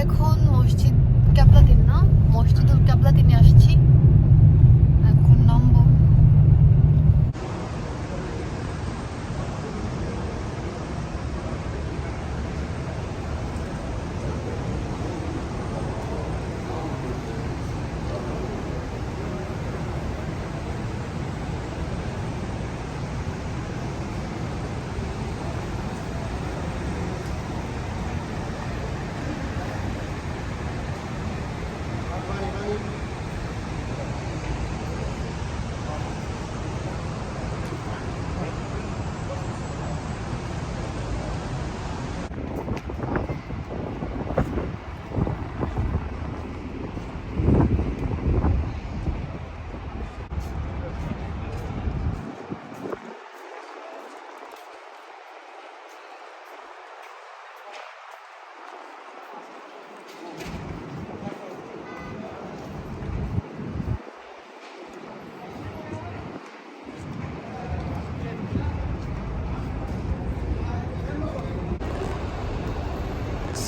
এখন মসজিদ ক্যাবলাতিন না? মসজিদুল ক্যাবলাতিনে আসছি এখন নামবো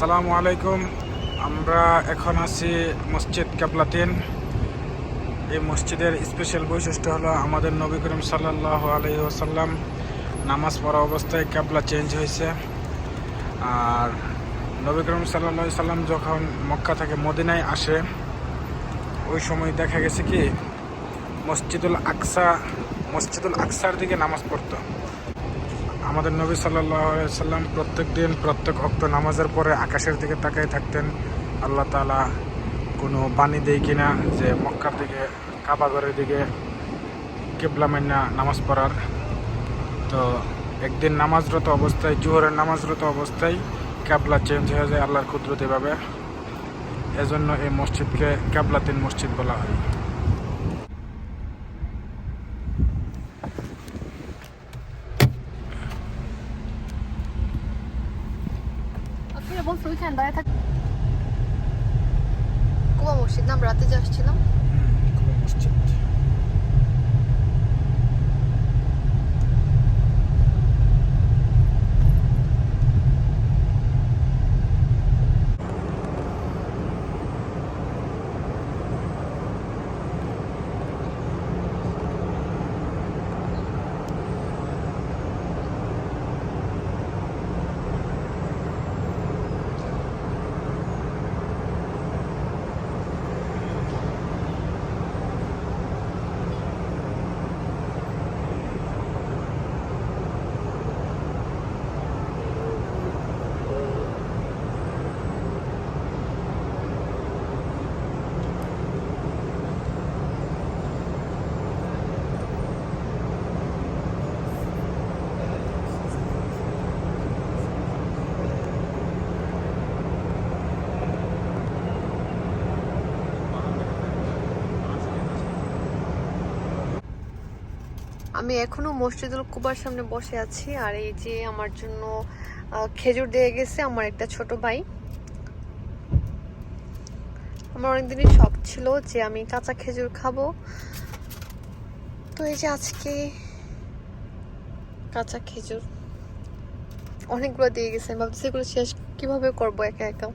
আসসালামু আলাইকুম। আমরা এখন আছি মসজিদ ক্যাবলাতিন এই মসজিদের স্পেশাল বৈশিষ্ট্য হলো আমাদের নবী করিম সাল্লাহ আলহি ওসাল্লাম নামাজ পড়া অবস্থায় ক্যাবলা চেঞ্জ হয়েছে। আর নবী করিম সাল্লাহ সাল্লাম যখন মক্কা থেকে মদিনায় আসে, ওই সময় দেখা গেছে কি, মসজিদুল আকসা, মসজিদুল আকসার দিকে নামাজ পড়তো। আমাদের নবী সাল্লাম প্রত্যেক দিন, প্রত্যেক অক্ত নামাজের পরে আকাশের দিকে তাকাই থাকতেন। আল্লাহ তালা কোনো বাণী দেয় কিনা যে মক্কার দিকে কাবাগরের দিকে কেবলা মান্না নামাজ পড়ার। তো একদিন নামাজরত অবস্থায়, জোহরের নামাজরত অবস্থায় ক্যাবলা চেঞ্জ হয়ে যায় আল্লাহর কুদরতিভাবে এজন্য এই মসজিদকে ক্যাবলাতিন মসজিদ বলা হয়। বলছো ওইখানে দাঁড়িয়ে থাক কুবা মসজিদ না আমরা রাতে যে আসছিলাম। মসজিদ। আমি এখনও মসজিদুল কুবার সামনে বসে আছি, আর এই যে আমার জন্য খেজুর দিয়ে গেছে আমার একটা ছোট ভাই। আমার অনেকদিনই শখ ছিল যে আমি কাঁচা খেজুর খাব। তো এই যে আজকে কাঁচা খেজুর অনেকগুলো দিয়ে গেছে, আমি ভাবতেছি এগুলো শেষ কীভাবে করব একা একা?